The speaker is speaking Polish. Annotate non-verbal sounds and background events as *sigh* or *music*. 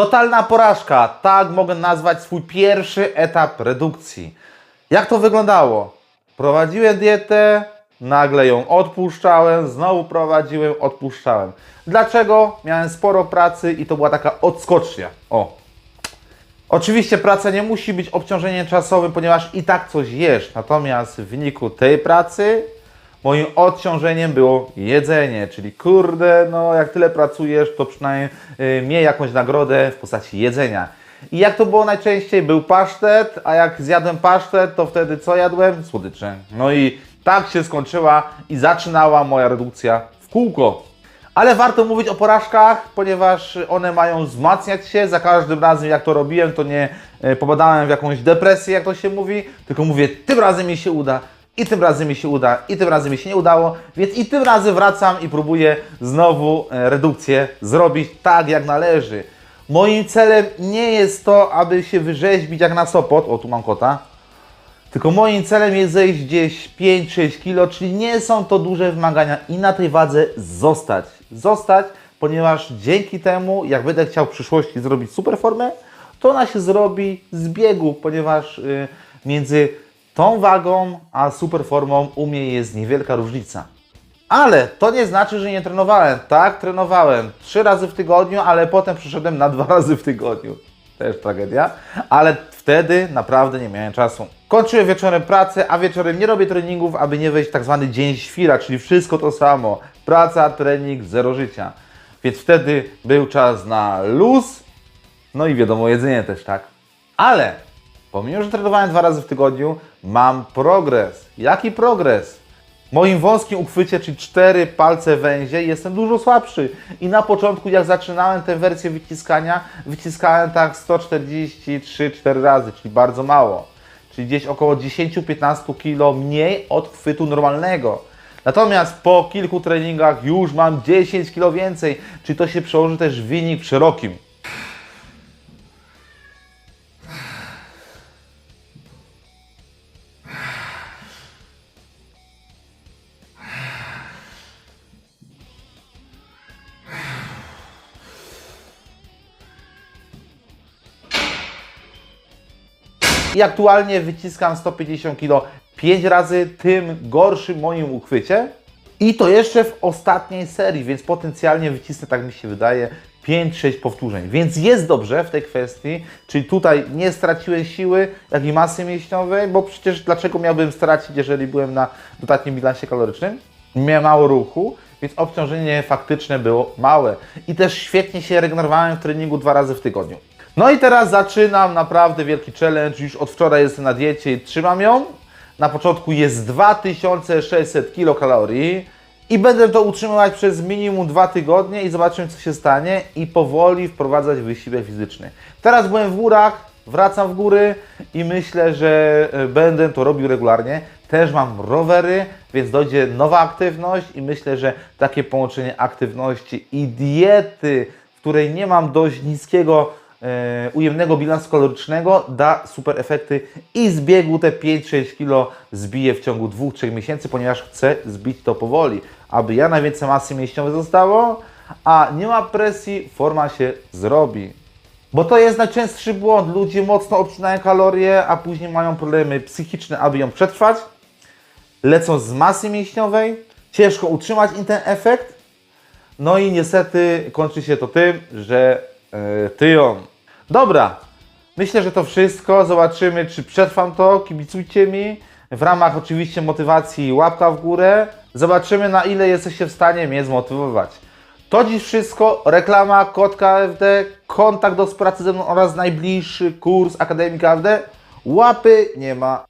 Totalna porażka, tak mogę nazwać swój pierwszy etap redukcji. Jak to wyglądało? Prowadziłem dietę, nagle ją odpuszczałem, znowu prowadziłem, odpuszczałem. Dlaczego? Miałem sporo pracy i to była taka odskocznia. O, Oczywiście praca nie musi być obciążeniem czasowym, ponieważ i tak coś jesz. Natomiast w wyniku tej pracy moim odciążeniem było jedzenie, czyli kurde, no jak tyle pracujesz, to przynajmniej y, miej jakąś nagrodę w postaci jedzenia. I jak to było najczęściej? Był pasztet, a jak zjadłem pasztet, to wtedy co jadłem? Słodycze. No i tak się skończyła i zaczynała moja redukcja w kółko. Ale warto mówić o porażkach, ponieważ one mają wzmacniać się. Za każdym razem, jak to robiłem, to nie e, popadałem w jakąś depresję, jak to się mówi, tylko mówię, tym razem mi się uda, i tym razem mi się uda, i tym razem mi się nie udało, więc i tym razem wracam i próbuję znowu e, redukcję zrobić tak, jak należy. Moim celem nie jest to, aby się wyrzeźbić jak na Sopot. O, tu mam kota. Tylko moim celem jest zejść gdzieś 5-6 kilo, czyli nie są to duże wymagania i na tej wadze zostać. Zostać, ponieważ dzięki temu, jak będę chciał w przyszłości zrobić super formę, to ona się zrobi z biegu, ponieważ y, między tą wagą a super formą u mnie jest niewielka różnica. Ale to nie znaczy, że nie trenowałem. Tak, trenowałem trzy razy w tygodniu, ale potem przyszedłem na dwa *laughs* razy w tygodniu. Też tragedia, ale wtedy naprawdę nie miałem czasu. Kończyłem wieczorem pracę, a wieczorem nie robię treningów, aby nie wejść w tak zwany dzień świra, czyli wszystko to samo. Praca, trening, zero życia. Więc wtedy był czas na luz, no i wiadomo, jedzenie też, tak? Ale pomimo, że trenowałem dwa razy w tygodniu, mam progres. Jaki progres? W moim wąskim uchwycie, czyli cztery palce węzie, jestem dużo słabszy. I na początku, jak zaczynałem tę wersję wyciskania, wyciskałem tak 143-4 razy, czyli bardzo mało. Czyli gdzieś około 10-15 kg mniej od chwytu normalnego. Natomiast po kilku treningach już mam 10 kg więcej, czyli to się przełoży też w wynik szerokim. I aktualnie wyciskam 150 kg 5 razy, tym gorszym moim uchwycie. I to jeszcze w ostatniej serii, więc potencjalnie wycisnę, tak mi się wydaje, 5-6 powtórzeń. Więc jest dobrze w tej kwestii, czyli tutaj nie straciłem siły, jak i masy mięśniowej, bo przecież dlaczego miałbym stracić, jeżeli byłem na dodatnim bilansie kalorycznym? Miałem mało ruchu, więc obciążenie faktyczne było małe. I też świetnie się regenerowałem w treningu dwa razy w tygodniu. No i teraz zaczynam naprawdę wielki challenge. Już od wczoraj jestem na diecie i trzymam ją. Na początku jest 2600 kilokalorii i będę to utrzymywać przez minimum dwa tygodnie i zobaczymy co się stanie i powoli wprowadzać wysiłek fizyczny. Teraz byłem w górach, wracam w góry i myślę, że e, będę to robił regularnie. Też mam rowery, więc dojdzie nowa aktywność i myślę, że takie połączenie aktywności i diety, w której nie mam dość niskiego ujemnego bilansu kalorycznego da super efekty i z biegu te 5-6 kg zbiję w ciągu 2-3 miesięcy, ponieważ chcę zbić to powoli, aby ja najwięcej masy mięśniowej zostało, a nie ma presji, forma się zrobi. Bo to jest najczęstszy błąd. Ludzie mocno obcinają kalorie, a później mają problemy psychiczne, aby ją przetrwać. Lecą z masy mięśniowej, ciężko utrzymać ten efekt, no i niestety kończy się to tym, że e, tyją. Dobra, myślę, że to wszystko. Zobaczymy, czy przetrwam to. Kibicujcie mi. W ramach oczywiście motywacji łapka w górę. Zobaczymy, na ile jesteście w stanie mnie zmotywować. To dziś wszystko. Reklama, kod KFD, kontakt do współpracy ze mną oraz najbliższy kurs Akademii KFD. Łapy nie ma.